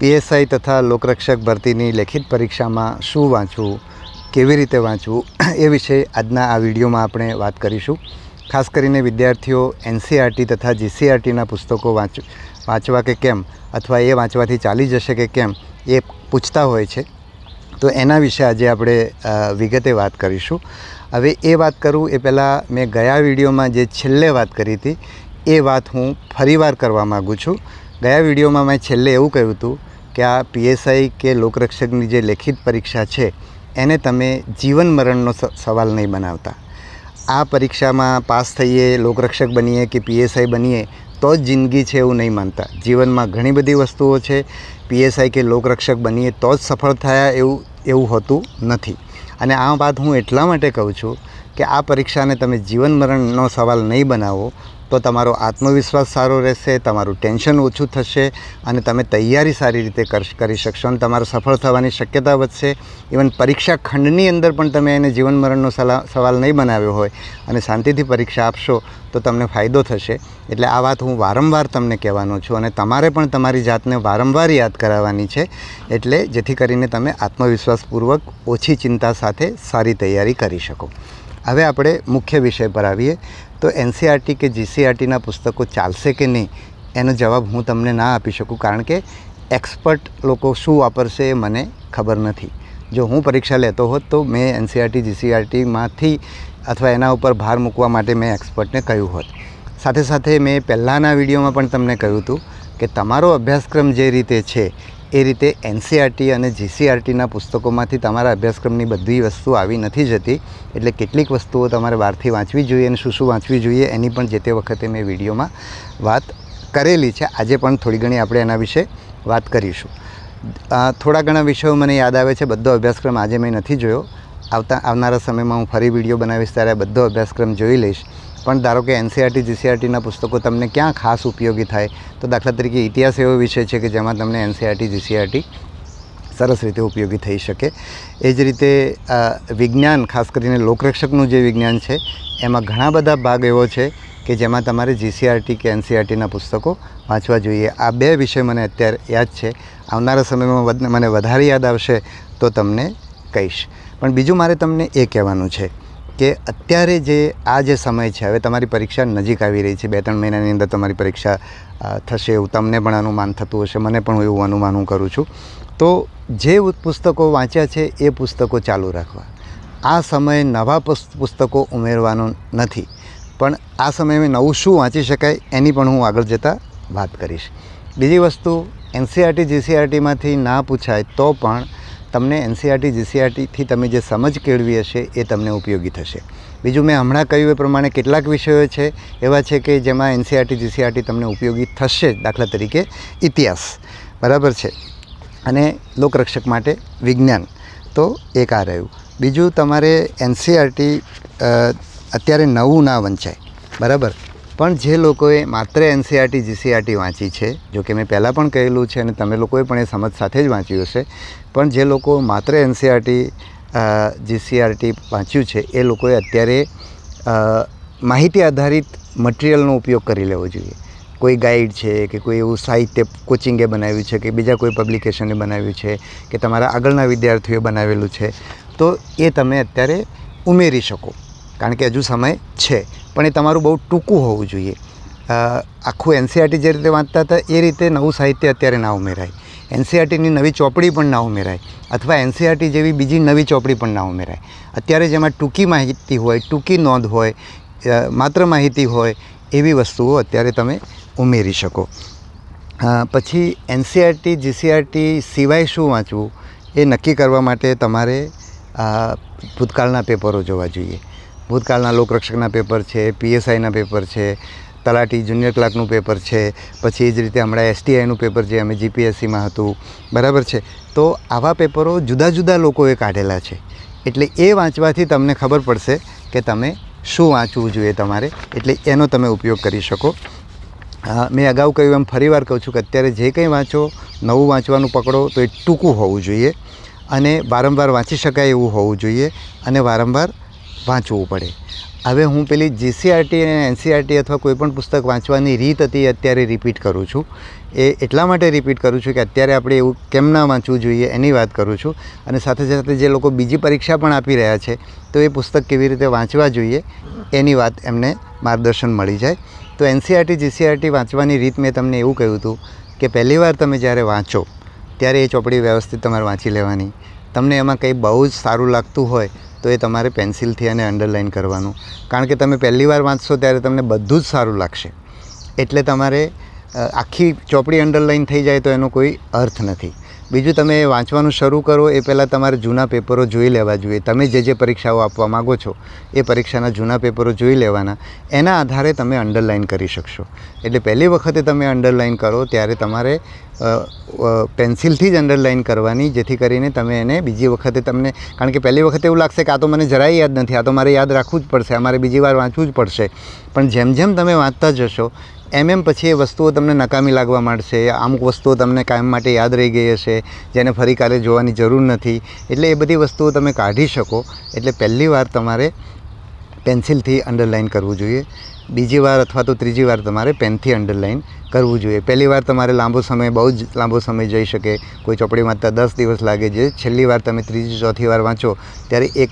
PSI તથા લોકરક્ષક ભરતીની લેખિત પરીક્ષામાં શું વાંચવું, કેવી રીતે વાંચવું, એ વિશે આજના આ વિડીયોમાં આપણે વાત કરીશું. ખાસ કરીને વિદ્યાર્થીઓ એનસીઆરટી તથા જીસીઆરટીના પુસ્તકો વાંચ, વાંચવા કે કેમ અથવા એ વાંચવાથી ચાલી જશે કે કેમ એ પૂછતા હોય છે. તો એના વિશે આજે આપણે વિગતે વાત કરીશું. હવે એ વાત કરું, એ પહેલાં મેં ગયા વિડીયોમાં જે છેલ્લે વાત કરી હતી, એ વાત હું ફરીવાર કરવા માગું છું. ગયા વિડીયોમાં મેં છેલ્લે એવું કહ્યું હતું કે આ પીએસઆઈ કે લોકરક્ષકની જે લેખિત પરીક્ષા છે, એને તમે જીવન મરણનો સવાલ નહીં બનાવતા. આ પરીક્ષામાં પાસ થઈએ, લોકરક્ષક બનીએ કે પીએસઆઈ બનીએ, તો જ જિંદગી છે એવું નહીં માનતા. જીવનમાં ઘણી બધી વસ્તુઓ છે, પીએસઆઈ કે લોકરક્ષક બનીએ તો જ સફળ થયા એવું એવું હોતું નથી. અને આ વાત હું એટલા માટે કહું છું કે આ પરીક્ષાને તમે જીવન મરણનો સવાલ નહીં બનાવો, તો તમારો આત્મવિશ્વાસ સારો રહેશે, તમારું ટેન્શન ઓછું થશે અને તમે તૈયારી સારી રીતે કરી શકશો અને તમારો સફળ થવાની શક્યતા વધશે. ઇવન પરીક્ષા ખંડની અંદર પણ તમે એને જીવન મરણનો સવાલ નહીં બનાવ્યો હોય અને શાંતિથી પરીક્ષા આપશો, તો તમને ફાયદો થશે. એટલે આ વાત હું વારંવાર તમને કહેવાનો છું અને તમારે પણ તમારી જાતને વારંવાર યાદ કરાવવાની છે. એટલે જેથી કરીને તમે આત્મવિશ્વાસપૂર્વક ઓછી ચિંતા સાથે સારી તૈયારી કરી શકો. હવે આપણે મુખ્ય વિષય પર આવીએ. તો એનસીઆરટી કે જીસીઆરટીના પુસ્તકો ચાલશે કે નહીં, એનો જવાબ હું તમને ના આપી શકું, કારણ કે એક્સપર્ટ લોકો શું વાપરશે એ મને ખબર નથી. જો હું પરીક્ષા લેતો હોત તો મેં એનસીઆરટી જીસીઆરટીમાંથી અથવા એના ઉપર ભાર મૂકવા માટે મેં એક્સપર્ટને કહ્યું હોત. સાથે સાથે મેં પહેલાંના વિડીયોમાં પણ તમને કહ્યું હતું કે તમારો અભ્યાસક્રમ જે રીતે છે એ રીતે એનસીઆરટી અને જીસીઆરટીના પુસ્તકોમાંથી તમારા અભ્યાસક્રમની બધી વસ્તુ આવી નથી જતી. એટલે કેટલીક વસ્તુઓ તમારે બહારથી વાંચવી જોઈએ અને શું શું વાંચવી જોઈએ એની પણ જે તે વખતે મેં વિડીયોમાં વાત કરેલી છે. આજે પણ થોડી ઘણી આપણે એના વિશે વાત કરીશું. થોડા ઘણા વિષયો મને યાદ આવે છે. બધો અભ્યાસક્રમ આજે મેં નથી જોયો. આવતા, આવનારા સમયમાં હું ફરી વીડિયો બનાવીશ ત્યારે બધો અભ્યાસક્રમ જોઈ લઈશ. પણ ધારો કે એનસીઆરટી જીસીઆરટીના પુસ્તકો તમને ક્યાં ખાસ ઉપયોગી થાય, તો દાખલા તરીકે ઇતિહાસ એવો વિષય છે કે જેમાં તમને એનસીઆરટી, જીસીઆરટી સરસ રીતે ઉપયોગી થઈ શકે. એ જ રીતે વિજ્ઞાન, ખાસ કરીને લોકરક્ષકનું જે વિજ્ઞાન છે, એમાં ઘણા બધા ભાગ એવો છે કે જેમાં તમારે જીસીઆરટી કે એનસીઆરટીના પુસ્તકો વાંચવા જોઈએ. આ બે વિષય મને અત્યારે યાદ છે. આવનારા સમયમાં મને વધારે યાદ આવશે તો તમને કહીશ. પણ બીજું મારે તમને એ કહેવાનું છે કે અત્યારે જે આ જે સમય છે, હવે તમારી પરીક્ષા નજીક આવી રહી છે, બે ત્રણ મહિનાની અંદર તમારી પરીક્ષા થશે એવું તમને પણ અનુમાન થતું હશે, મને પણ એવું અનુમાન હું કરું છું. તો જે પુસ્તકો વાંચ્યા છે, એ પુસ્તકો ચાલુ રાખવા. આ સમયે નવા પુસ્ત- પુસ્તકો ઉમેરવાનો નથી. પણ આ સમયે નવું શું વાંચી શકાય, એની પણ હું આગળ જતાં વાત કરીશ. બીજી વસ્તુ એનસીઆરટી જીસીઆરટીમાંથી ના પૂછાય તો પણ તમને એનસીઆરટી જીસીઆરટીથી તમે જે સમજ કેળવી હશે એ તમને ઉપયોગી થશે. બીજું મેં હમણાં કહ્યું એ પ્રમાણે કેટલાક વિષયો છે, એવા છે કે જેમાં એનસીઆરટી જીસીઆરટી તમને ઉપયોગી થશે દાખલા તરીકે ઇતિહાસ. બરાબર છે? અને લોકરક્ષક માટે વિજ્ઞાન. તો એક આ રહ્યું. બીજું તમારે એનસીઆરટી અત્યારે નવું ના વંચાય. બરાબર? પણ જે લોકોએ માત્ર એનસીઆરટી જીસીઆરટી વાંચી છે, જો કે મેં પહેલાં પણ કહેલું છે અને તમે લોકોએ પણ એ સમજ સાથે જ વાંચ્યું હશે, પણ જે લોકો માત્ર એનસીઆરટી જીસીઆરટી વાંચ્યું છે, એ લોકોએ અત્યારે માહિતી આધારિત મટિરિયલનો ઉપયોગ કરી લેવો જોઈએ. કોઈ ગાઈડ છે કે કોઈ એવું સાહિત્ય કોચિંગે બનાવ્યું છે કે બીજા કોઈ પબ્લિકેશને બનાવ્યું છે કે તમારા આગળના વિદ્યાર્થીઓએ બનાવેલું છે, તો એ તમે અત્યારે ઉમેરી શકો. કારણ કે હજુ સમય છે. પણ એ તમારું બહુ ટૂંકું હોવું જોઈએ. આખું એનસીઆરટી જે રીતે વાંચતા હતા, એ રીતે નવું સાહિત્ય અત્યારે ના ઉમેરાય. એનસીઆરટીની નવી ચોપડી પણ ના ઉમેરાય. અથવા એનસીઆરટી જેવી બીજી નવી ચોપડી પણ ના ઉમેરાય. અત્યારે જેમાં ટૂંકી માહિતી હોય, ટૂંકી નોંધ હોય માત્ર માહિતી હોય, એવી વસ્તુઓ અત્યારે તમે ઉમેરી શકો. પછી એનસીઆરટી જીસીઆરટી સિવાય શું વાંચવું, એ નક્કી કરવા માટે તમારે ભૂતકાળના પેપરો જોવા જોઈએ. ભૂતકાળના લોકરક્ષકના પેપર છે, પીએસઆઈના પેપર છે, તલાટી જુનિયર ક્લાર્કનું પેપર છે, પછી એ જ રીતે હમણાં એસટીઆઈનું પેપર જે અમે જીપીએસસીમાં હતું, બરાબર છે? તો આવા પેપરો જુદા જુદા લોકોએ કાઢેલા છે. એટલે એ વાંચવાથી તમને ખબર પડશે કે તમે શું વાંચવું જોઈએ તમારે, એટલે એનો તમે ઉપયોગ કરી શકો. મેં અગાઉ કહ્યું એમ ફરીવાર કહું છું કે અત્યારે જે કંઈ વાંચો, નવું વાંચવાનું પકડો તો એ ટૂંકું હોવું જોઈએ. અને વારંવાર વાંચી શકાય એવું હોવું જોઈએ. અને વારંવાર વાંચવું પડે. હવે હું પેલી જીસીઆરટી અને એનસીઆરટી અથવા કોઈપણ પુસ્તક વાંચવાની રીત હતી અત્યારે રિપીટ કરું છું. એ એટલા માટે રિપીટ કરું છું કે અત્યારે આપણે એવું કેમ ના વાંચવું જોઈએ એની વાત કરું છું. અને સાથે સાથે જે લોકો બીજી પરીક્ષા પણ આપી રહ્યા છે, તો એ પુસ્તક કેવી રીતે વાંચવા જોઈએ એની વાત એમને માર્ગદર્શન મળી જાય. તો એનસીઆરટી જીસીઆરટી વાંચવાની રીત મેં તમને એવું કહ્યું હતું કે પહેલી વાર તમે જ્યારે વાંચો, ત્યારે એ ચોપડી વ્યવસ્થિત તમારે વાંચી લેવાની. તમને એમાં કંઈ બહુ જ સારું લાગતું હોય તો એ તમારે પેન્સિલથી અને અંડરલાઇન કરવાનું. કારણ કે તમે પહેલી વાર વાંચશો ત્યારે તમને બધું જ સારું લાગશે. એટલે તમારે આખી ચોપડી અંડરલાઇન થઈ જાય તો એનો કોઈ અર્થ નથી. બીજું તમે વાંચવાનું શરૂ કરો, એ પહેલાં તમારે જૂના પેપરો જોઈ લેવા જોઈએ. તમે જે જે પરીક્ષાઓ આપવા માગો છો, એ પરીક્ષાના જૂના પેપરો જોઈ લેવાના. એના આધારે તમે અંડરલાઇન કરી શકશો. એટલે પહેલી વખતે તમે અંડરલાઇન કરો, ત્યારે તમારે પેન્સિલથી જ અંડરલાઇન કરવાની, જેથી કરીને તમે એને બીજી વખતે તમને, કારણ કે પહેલી વખતે એવું લાગશે કે આ તો મને જરાય યાદ નથી, આ તો મારે યાદ રાખવું જ પડશે અમારે બીજી વાર વાંચવું જ પડશે. પણ જેમ જેમ તમે વાંચતા જશો, એમ એમ પછી એ વસ્તુઓ તમને નકામી લાગવા માંડશે, અમુક વસ્તુઓ તમને કાયમ માટે યાદ રહી ગઈ હશે, જેને ફરી કાલે જોવાની જરૂર નથી. એટલે એ બધી વસ્તુઓ તમે કાઢી શકો. એટલે પહેલી વાર તમારે પેન્સિલથી અંડરલાઇન કરવું જોઈએ. બીજી વાર અથવા તો ત્રીજી વાર તમારે પેનથી અંડરલાઇન કરવું જોઈએ. પહેલી વાર તમારે લાંબો સમય, બહુ જ લાંબો સમય જઈ શકે. કોઈ ચોપડી વાંચતા દસ દિવસ લાગે છે. છેલ્લી વાર તમે ત્રીજી, ચોથી વાર વાંચો, ત્યારે એક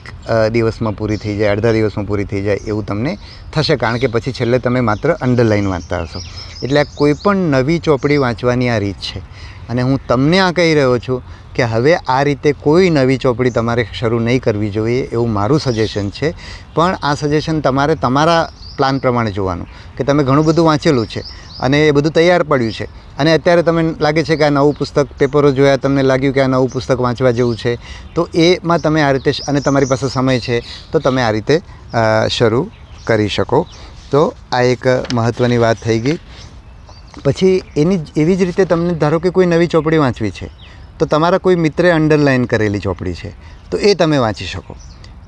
દિવસમાં પૂરી થઈ જાય, અડધા દિવસમાં પૂરી થઈ જાય એવું તમને થશે. કારણ કે પછી છેલ્લે તમે માત્ર અંડરલાઇન વાંચતા હશો. એટલે કોઈ પણ નવી ચોપડી વાંચવાની આ રીત છે. અને હું તમને આ કહી રહ્યો છું કે હવે આ રીતે કોઈ નવી ચોપડી તમારે શરૂ નહીં કરવી જોઈએ એવું મારું સજેશન છે. પણ આ સજેશન તમારે તમારા પ્લાન પ્રમાણે જોવાનું, કે તમે ઘણું બધું વાંચેલું છે અને એ બધું તૈયાર પડ્યું છે. અને અત્યારે તમે લાગે છે કે આ નવું પુસ્તક પેપરો જોયા, તમને લાગ્યું કે આ નવું પુસ્તક વાંચવા જેવું છે, તો એમાં તમે આ રીતે અને તમારી પાસે સમય છે, તો તમે આ રીતે શરૂ કરી શકો. તો આ એક મહત્ત્વની વાત થઈ ગઈ. પછી એની એવી જ રીતે તમને ધારો કે કોઈ નવી ચોપડી વાંચવી છે, તો તમારા કોઈ મિત્રે અંડરલાઇન કરેલી ચોપડી છે, તો એ તમે વાંચી શકો.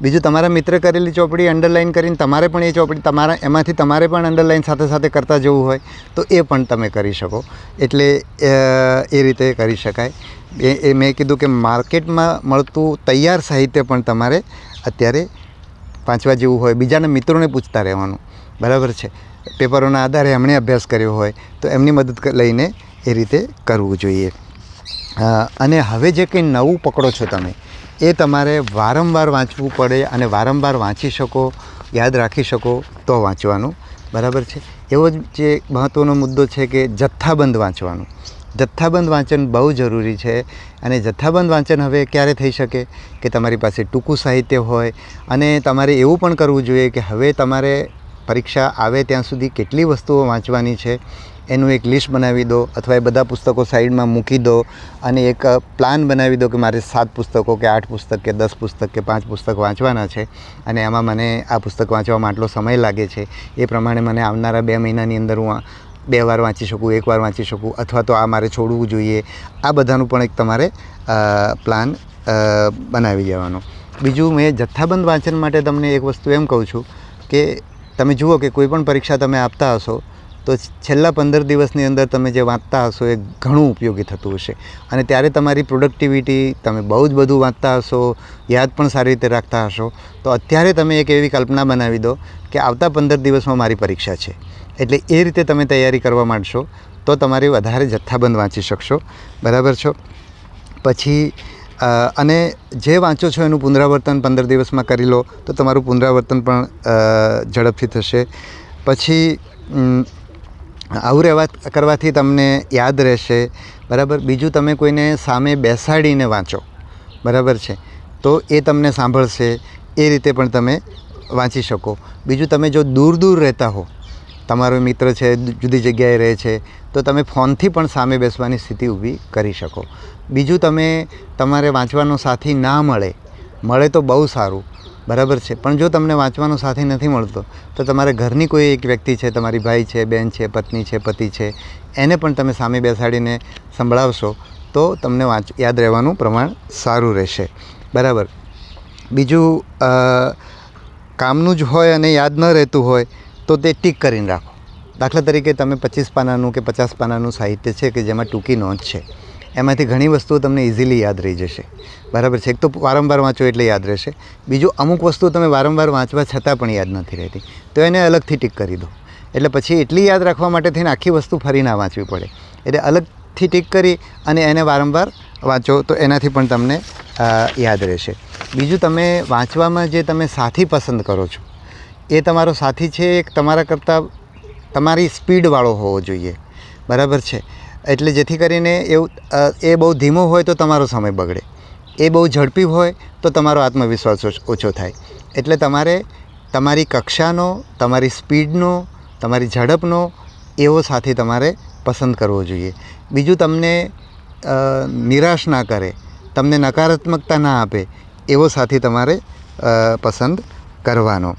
બીજું તમારા મિત્રે કરેલી ચોપડી અંડરલાઇન કરીને તમારે પણ એ ચોપડી તમારા, એમાંથી તમારે પણ અંડરલાઇન સાથે સાથે કરતા જવું હોય તો એ પણ તમે કરી શકો. એટલે એ રીતે કરી શકાય. એ મેં કીધું કે માર્કેટમાં મળતું તૈયાર સાહિત્ય પણ તમારે અત્યારે વાંચવા જેવું હોય, બીજાના મિત્રોને પૂછતા રહેવાનું. બરાબર છે? પેપરોના આધારે એમણે અભ્યાસ કર્યો હોય તો એમની મદદ લઈને એ રીતે કરવું જોઈએ. અને હવે જે કંઈ નવું પકડો છો તમે એ તમારે વારંવાર વાંચવું પડે અને વારંવાર વાંચી શકો, યાદ રાખી શકો તો વાંચવાનું. બરાબર છે? એવો જ જે મહત્ત્વનો મુદ્દો છે કે જથ્થાબંધ વાંચવાનું. જથ્થાબંધ વાંચન બહુ જરૂરી છે અને જથ્થાબંધ વાંચન હવે ક્યારે થઈ શકે? કે તમારી પાસે ટૂંકું સાહિત્ય હોય અને તમારે એવું પણ કરવું જોઈએ કે હવે તમારે પરીક્ષા આવે ત્યાં સુધી કેટલી વસ્તુઓ વાંચવાની છે એનું એક લિસ્ટ બનાવી દો અથવા એ બધા પુસ્તકો સાઈડમાં મૂકી દો અને એક પ્લાન બનાવી દો કે મારે સાત પુસ્તકો કે આઠ પુસ્તક કે દસ પુસ્તક કે પાંચ પુસ્તક વાંચવાના છે અને એમાં મને આ પુસ્તક વાંચવામાં આટલો સમય લાગે છે. એ પ્રમાણે મને આવનારા બે મહિનાની અંદર હું બે વાર વાંચી શકું, એક વાર વાંચી શકું અથવા તો આ મારે છોડવું જોઈએ. આ બધાનું પણ એક તમારે પ્લાન બનાવી દેવાનો. બીજું મેં જથ્થાબંધ વાંચન માટે તમને એક વસ્તુ એમ કહું છું કે તમે જુઓ કે કોઈ પણ પરીક્ષા તમે આપતા હશો તો છેલ્લા પંદર દિવસની અંદર તમે જે વાંચતા હશો એ ઘણું ઉપયોગી થતું હશે. અને ત્યારે તમારી પ્રોડક્ટિવિટી તમે બહુ જ બધું વાંચતા હશો, યાદ પણ સારી રીતે રાખતા હશો. તો અત્યારે તમે એક એવી કલ્પના બનાવી દો કે આવતા પંદર દિવસમાં મારી પરીક્ષા છે. એટલે એ રીતે તમે તૈયારી કરવા માંડશો તો તમારી વધારે જથ્થાબંધ વાંચી શકશો. બરાબર છો? પછી અને જે વાંચો છો એનું પુનરાવર્તન પંદર દિવસમાં કરી લો તો તમારું પુનરાવર્તન પણ ઝડપથી થશે. પછી આવું રહેવા કરવાથી તમને યાદ રહેશે, બરાબર? બીજું તમે કોઈને સામે બેસાડીને વાંચો, બરાબર છે? તો એ તમને સાંભળશે, એ રીતે પણ તમે વાંચી શકો. બીજું, તમે જો દૂર દૂર રહેતા હો, તમારો મિત્ર છે, જુદી જગ્યાએ રહે છે, તો તમે ફોનથી પણ સામે બેસવાની સ્થિતિ ઊભી કરી શકો. બીજું, તમે તમારે વાંચવાનો સાથી ના મળે મળે તો બહુ સારું બરાબર છે. પણ જો તમને વાંચવાનો સાથી નથી મળતો, તો તમારે ઘરની કોઈ એક વ્યક્તિ છે, તમારી ભાઈ છે, બેન છે, પત્ની છે, પતિ છે, એને પણ તમે સામે બેસાડીને સંભળાવશો, તો તમને વાંચ, યાદ રહેવાનું પ્રમાણ સારું રહેશે. બરાબર. બીજું કામનું જ હોય અને યાદ ન રહેતું હોય, તો તે ટીક કરીને રાખો. દાખલા તરીકે તમે પચીસ પાનાનું કે પચાસ પાનાનું સાહિત્ય છે કે જેમાં ટૂંકી નોંધ છે. એમાંથી ઘણી વસ્તુઓ તમને ઇઝીલી યાદ રહી જશે. બરાબર છે? એક તો વારંવાર વાંચો એટલે યાદ રહેશે. બીજું, અમુક વસ્તુઓ તમે વારંવાર વાંચવા છતાં પણ યાદ નથી રહેતી. તો એને અલગથી ટીક કરી દો. એટલે પછી એટલી યાદ રાખવા માટે થઈને આખી વસ્તુ ફરી ના વાંચવી પડે. એટલે અલગથી ટીક કરી અને એને વારંવાર વાંચો તો એનાથી પણ તમને યાદ રહેશે. બીજું, તમે વાંચવામાં જે તમે સાથી પસંદ કરો છો, એ તમારો સાથી છે એક તમારા કરતાં તમારી સ્પીડવાળો હોવો જોઈએ. બરાબર છે? એટલે જેથી કરીને એવું એ બહુ ધીમો હોય તો તમારો સમય બગડે. એ બહુ ઝડપી હોય તો તમારો આત્મવિશ્વાસ ઓછો થાય. એટલે તમારે તમારી કક્ષાનો, તમારી સ્પીડનો, તમારી ઝડપનો એવો સાથી તમારે પસંદ કરવો જોઈએ. બીજું તમને નિરાશ ના કરે, તમને નકારાત્મકતા ના આપે, એવો સાથી તમારે પસંદ કરવાનો.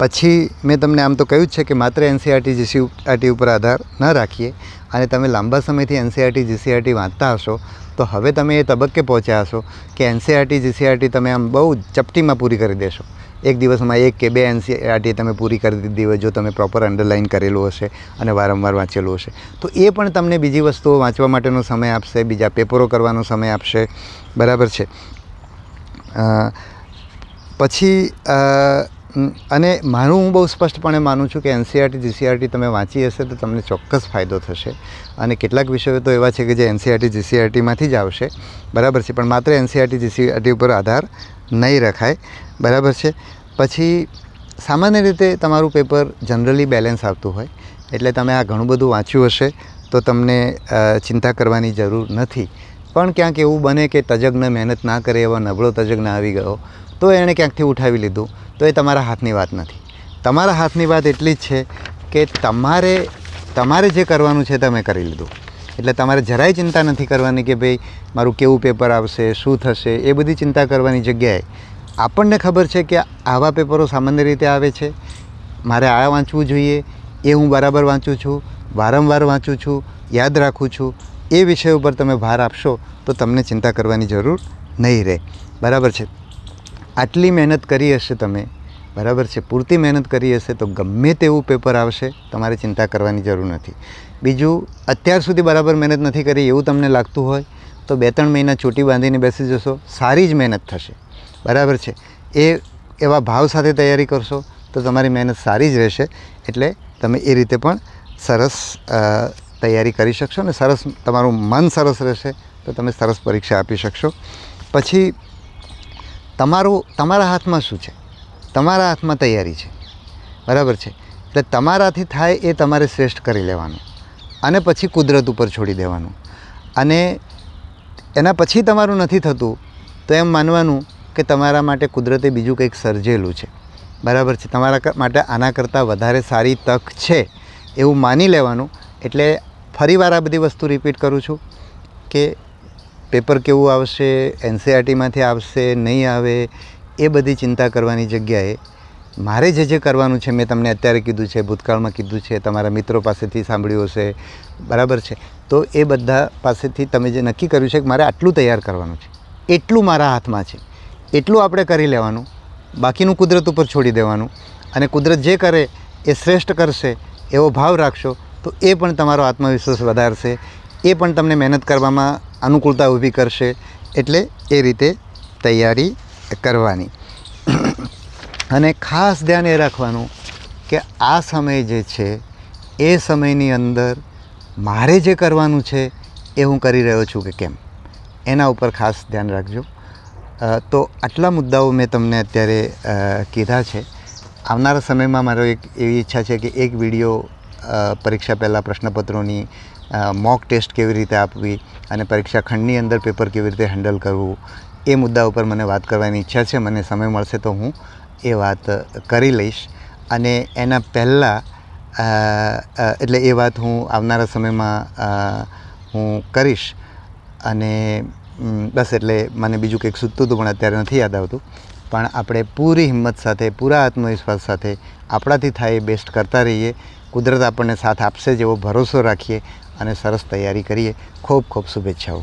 પછી મેં તમને આમ તો કહ્યું જ છે કે માત્ર એનસીઆરટી જીસીઆરટી ઉપર આધાર ન રાખીએ અને તમે લાંબા સમયથી એનસીઆરટી જીસીઆરટી વાંચતા હશો, તો હવે તમે એ તબક્કે પહોંચ્યા હશો કે એનસીઆરટી જીસીઆરટી તમે આમ બહુ ચપટીમાં પૂરી કરી દેશો. એક દિવસમાં એક કે બે એનસીઆરટી તમે પૂરી કરી દીધી હોય જો તમે પ્રોપર અંડરલાઇન કરેલું હશે અને વારંવાર વાંચેલું હશે. તો એ પણ તમને બીજી વસ્તુઓ વાંચવા માટેનો સમય આપશે, બીજા પેપરો કરવાનો સમય આપશે. બરાબર છે. પછી અને મારું હું બહુ સ્પષ્ટપણે માનું છું કે એનસીઆરટી જીસીઆરટી તમે વાંચી હશે તો તમને ચોક્કસ ફાયદો થશે. અને કેટલાક વિષયો તો એવા છે કે જે એનસીઆરટી જીસીઆરટીમાંથી જ આવશે. બરાબર છે, પણ માત્ર એનસીઆરટી જીસીઆરટી ઉપર આધાર નહીં રખાય. બરાબર છે. પછી સામાન્ય રીતે તમારું પેપર જનરલી બેલેન્સ આવતું હોય, એટલે તમે આ ઘણું બધું વાંચ્યું હશે તો તમને ચિંતા કરવાની જરૂર નથી. પણ ક્યાંક એવું બને કે તજજ્ઞ મહેનત ના કરે એવા નબળો તજજ્ઞ આવી ગયો તો એણે ક્યાંકથી ઉઠાવી લીધું? તો એ તમારા હાથની વાત નથી. તમારા હાથની વાત એટલી જ છે કે તમારે તમારે જે કરવાનું છે તમે કરી લીધું. એટલે તમારે જરાય ચિંતા નથી કરવાની કે ભાઈ મારું કેવું પેપર આવશે, શું થશે, એ બધી ચિંતા કરવાની જગ્યાએ આપણને ખબર છે કે આવા પેપરો સામાન્ય રીતે આવે છે. મારે આ વાંચવું જોઈએ, એ હું બરાબર વાંચું છું, વારંવાર વાંચું છું, યાદ રાખું છું. એ વિષય ઉપર તમે ભાર આપશો તો તમને ચિંતા કરવાની જરૂર નહીં રહે. બરાબર છે? આટલી મહેનત કરી હશે તમે, બરાબર છે? પૂરતી મહેનત કરી હશે તો ગમે તેવું પેપર આવશે, તમારે ચિંતા કરવાની જરૂર નથી. બીજું, અત્યાર સુધી બરાબર મહેનત નથી કરી એવું તમને લાગતું હોય, તો બે ત્રણ મહિના ચોટી બાંધીને બેસી જશો, સારી જ મહેનત થશે. બરાબર છે? એ એવા ભાવ સાથે તૈયારી કરશો, તો તમારી મહેનત સારી જ રહેશે, એટલે તમે એ રીતે પણ સરસ તૈયારી કરી શકશો ને સરસ, તમારું મન સરસ રહેશે, તો તમે સરસ પરીક્ષા આપી શકશો. પછી તમારું, તમારા હાથમાં શું છે? તમારા હાથમાં તૈયારી છે. બરાબર છે? એટલે તમારાથી થાય એ તમારે શ્રેષ્ઠ કરી લેવાનું. અને પછી કુદરત ઉપર છોડી દેવાનું. અને એના પછી તમારું નથી થતું, તો એમ માનવાનું કે તમારા માટે કુદરતે બીજું કંઈક સર્જેલું છે. બરાબર છે? તમારા માટે આના કરતાં વધારે સારી તક છે એવું માની લેવાનું. એટલે ફરીવાર આ બધી વસ્તુ રિપીટ કરું છું કે પેપર કેવું આવશે, એનસીઆરટીમાંથી આવશે, નહીં આવે, એ બધી ચિંતા કરવાની જગ્યાએ મારે જે જે કરવાનું છે, મેં તમને અત્યારે કીધું છે, ભૂતકાળમાં કીધું છે, તમારા મિત્રો પાસેથી સાંભળ્યું હશે, બરાબર છે. તો એ બધા પાસેથી તમે જે નક્કી કર્યું છે કે મારે આટલું તૈયાર કરવાનું છે, એટલું મારા હાથમાં છે, એટલું આપણે કરી લેવાનું, બાકીનું કુદરત ઉપર છોડી દેવાનું અને કુદરત જે કરે એ શ્રેષ્ઠ કરશે, એવો ભાવ રાખશો, તો એ પણ તમારો આત્મવિશ્વાસ વધારશે, એ પણ તમને મહેનત કરવામાં અનુકૂળતા ઊભી કરશે એટલે એ રીતે તૈયારી કરવાની. અને ખાસ ધ્યાન એ રાખવાનું કે આ સમય જે છે, એ સમયની અંદર મારે જે કરવાનું છે એ હું કરી રહ્યો છું કે કેમ? એના ઉપર ખાસ ધ્યાન રાખજો. તો આટલા મુદ્દાઓ મેં તમને અત્યારે કીધા છે. આવનારા સમયમાં મારો એક એવી ઈચ્છા છે કે એક વીડિયો પરીક્ષા પહેલાં પ્રશ્નપત્રોની મોક ટેસ્ટ કેવી રીતે આપવી અને પરીક્ષા ખંડની અંદર પેપર કેવી રીતે હેન્ડલ કરવું, એ મુદ્દા ઉપર મને વાત કરવાની ઈચ્છા છે. મને સમય મળશે તો હું એ વાત કરી લઈશ. અને એના પહેલાં એટલે એ વાત હું આવનારા સમયમાં હું કરીશ. અને બસ એટલે મને બીજું કંઈક સૂચતું હતું, પણ અત્યારે નથી યાદ આવતું. પણ આપણે પૂરી હિંમત સાથે, પૂરા આત્મવિશ્વાસ સાથે આપણાથી થાય એ બેસ્ટ કરતા રહીએ. કુદરત આપણને સાથ આપશે જેવો ભરોસો રાખીએ. અને સરસ તૈયારી કરીએ. ખૂબ ખૂબ શુભેચ્છાઓ.